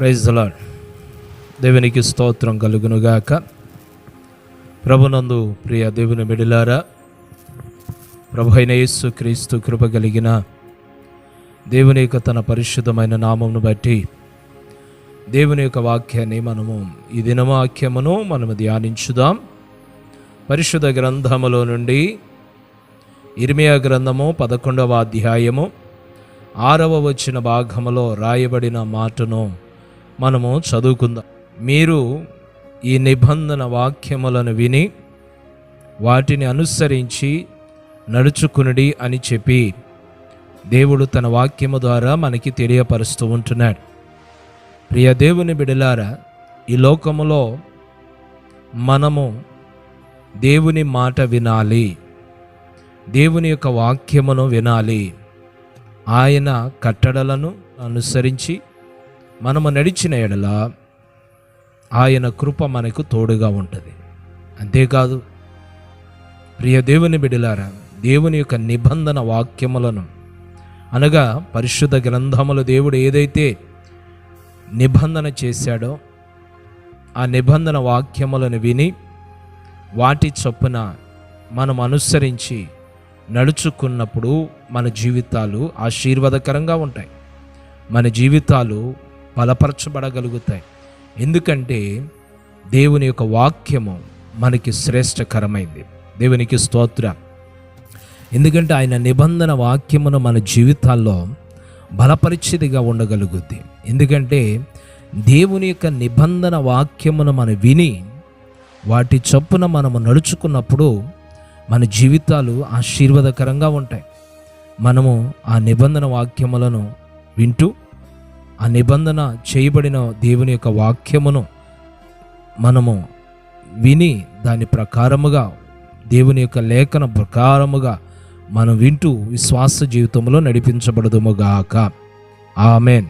Praise lord దేవునికి స్తోత్రం కలుగునుగాక. ప్రభునందు ప్రియ దేవుని బిడిలారా ప్రభు అయిన యేసు క్రీస్తు కృప కలిగిన దేవుని యొక్క తన పరిశుద్ధమైన నామమును బట్టి దేవుని యొక్క వాక్యాన్ని మనము ఈ దినవాక్యమును మనము ధ్యానించుదాం. పరిశుద్ధ గ్రంథములో నుండి ఇర్మియా గ్రంథము పదకొండవ అధ్యాయము ఆరవ వచ్చిన భాగములో రాయబడిన మాటను మనము చదువుకుందాం. మీరు ఈ నిబంధన వాక్యములను విని వాటిని అనుసరించి నడుచుకునుడి అని చెప్పి దేవుడు తన వాక్యము ద్వారా మనకి తెలియపరుస్తూ ఉంటున్నాడు. ప్రియ దేవుని బిడలారా ఈ లోకములో మనము దేవుని మాట వినాలి. దేవుని యొక్క వాక్యమును వినాలి. ఆయన కట్టడలను అనుసరించి మనము నడిచిన ఎడల ఆయన కృప మనకు తోడుగా ఉంటుంది. అంతేకాదు ప్రియ దేవుని బిడిలారా దేవుని యొక్క నిబంధన వాక్యములను అనగా పరిశుద్ధ గ్రంథములు దేవుడు ఏదైతే నిబంధన చేశాడో ఆ నిబంధన వాక్యములను విని వాటి చొప్పున మనం అనుసరించి నడుచుకున్నప్పుడు మన జీవితాలు ఆశీర్వాదకరంగా ఉంటాయి. మన జీవితాలు బలపరచబడగలుగుతాయి. ఎందుకంటే దేవుని యొక్క వాక్యము మనకి శ్రేష్టకరమైంది. దేవునికి స్తోత్ర. ఎందుకంటే ఆయన నిబంధన వాక్యమును మన జీవితాల్లో బలపరిచిదిగా ఉండగలుగుద్ది. ఎందుకంటే దేవుని యొక్క నిబంధన వాక్యమును మనం విని వాటి చొప్పున మనము నడుచుకున్నప్పుడు మన జీవితాలు ఆశీర్వాదకరంగా ఉంటాయి. మనము ఆ నిబంధన వాక్యములను వింటూ ఆ నిబంధన చేయబడిన దేవుని యొక్క వాక్యమును మనము విని దాని ప్రకారముగా దేవుని యొక్క లేఖన ప్రకారముగా మనం వింటూ విశ్వాస జీవితంలో నడిపించబడదుముగాక ఆమెన్.